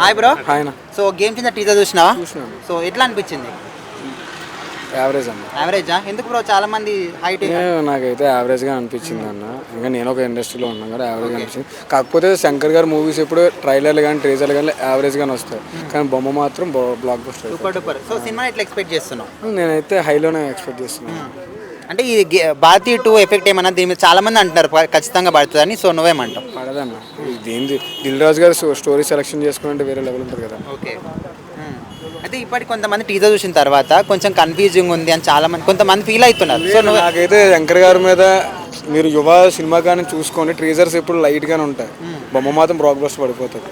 Hi bro ఆయన so game కింద teaser చూసినావా? సో ఎట్లా అనిపించింది? యావరేజ్ అన్న. యావరేజా ఎందుకు బ్రో చాలా మంది హైట్ ఏ, నాకైతే యావరేజ్గా అనిపించింది అన్న. ఇంకా నేను ఒక ఇండస్ట్రీలో ఉన్నాను కదా యావరేజ్గా అనిపించింది. కాకపోతే శంకర్ గారు మూవీస్ ఎప్పుడు ట్రైలర్లు కానీ ట్రేజర్లు కానీ యావరేజ్గానే వస్తాయి. కానీ బొమ్మ మాత్రం blockbuster super duper so సినిమా ఎట్లా ఎక్స్పెక్ట్ చేస్తున్నావు? నేనైతే హైలోనే ఎక్స్పెక్ట్ చేస్తున్నాను. అంటే ఈ భారతీయ టూ ఎఫెక్ట్ ఏమన్నా? దీని మీద చాలా మంది అంటున్నారు ఖచ్చితంగా పడుతుందని. సో నువ్వేమంటావు? పడదన్న. దేని దిల్ రాజు గారు స్టోరీ సెలెక్షన్ చేసుకుంటే వేరే లెవెల్ ఉంటుంది కదా. ఓకే. అయితే ఇప్పటికి కొంతమంది టీజర్ చూసిన తర్వాత కొంచెం కన్ఫ్యూజింగ్ ఉంది అని చాలా మంది కొంతమంది ఫీల్ అవుతున్నారు. సో నాకైతే శంకర్ గారి మీద మీరు యువ సినిమా కానీ చూసుకోండి ట్రీజర్స్ ఎప్పుడు లైట్గానే ఉంటాయి. బొమ్మ మాత్రం బ్లాక్ బస్టర్ పడిపోతుంది.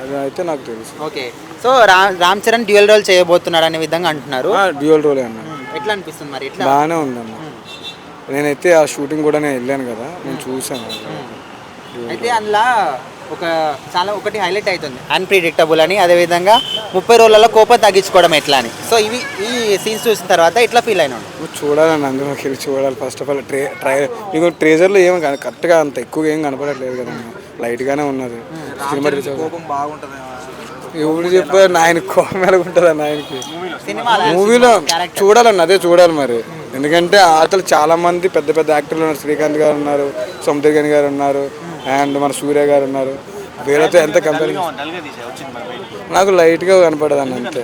అది అయితే నాకు తెలుసు. Okay. So Ram Ram Charan dual role చేయబోతున్నాడు అనే విధంగా అంటున్నారు. డ్యూయల్ రోలే అన్న. ఎట్లా అనిపిస్తుంది మరి? ఎట్లా? బాగానే ఉందన్న నేనైతే ఆ షూటింగ్ కూడా నేను వెళ్ళాను కదా నేను చూసాను అయితే అందులో ఒక చాలా ఒకటి హైలైట్ అవుతుంది. అన్ప్రిడిక్టబుల్ అని అదేవిధంగా ముప్పై రోజులలో కోపం తగ్గించుకోవడం ఎట్లా అని. సో ఇవి ఈ సీన్స్ చూసిన తర్వాత ఎట్లా ఫీల్ అయినాడు నువ్వు చూడాలని అందులోకి వెళ్ళి చూడాలి. ఫస్ట్ ఆఫ్ ఆల్ ట్రే ట్రై నీకు ట్రేజర్లో ఏం కన- కరెక్ట్గా అంత ఎక్కువగా ఏం కనపడట్లేదు కదా లైట్గానే ఉన్నది. సినిమా కోపం బాగుంటుంది ఎవరు చెప్పారు ఆయన కోపం ఎలాగుంటుంది అన్న ఆయనకి సినిమా మూవీలో చూడాలన్న అదే చూడాలి మరి. ఎందుకంటే అతలు చాలా మంది పెద్ద పెద్ద యాక్టర్లు ఉన్నారు. శ్రీకాంత్ గారు ఉన్నారు సముద్రగని గారు ఉన్నారు అండ్ మన సూర్య గారు ఉన్నారు. వీళ్ళతో ఎంత కంపేర్ నాకు లైట్గా కనపడదు అన్న అంతే.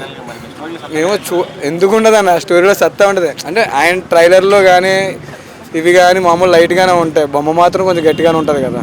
మేము చూ ఎందుకు ఉండదు అన్న స్టోరీలో సత్తా ఉంటుంది. అంటే ఆయన ట్రైలర్లో కానీ ఇవి కానీ మామూలు లైట్గానే ఉంటాయి. బొమ్మ మాత్రం కొంచెం గట్టిగానే ఉంటుంది కదా.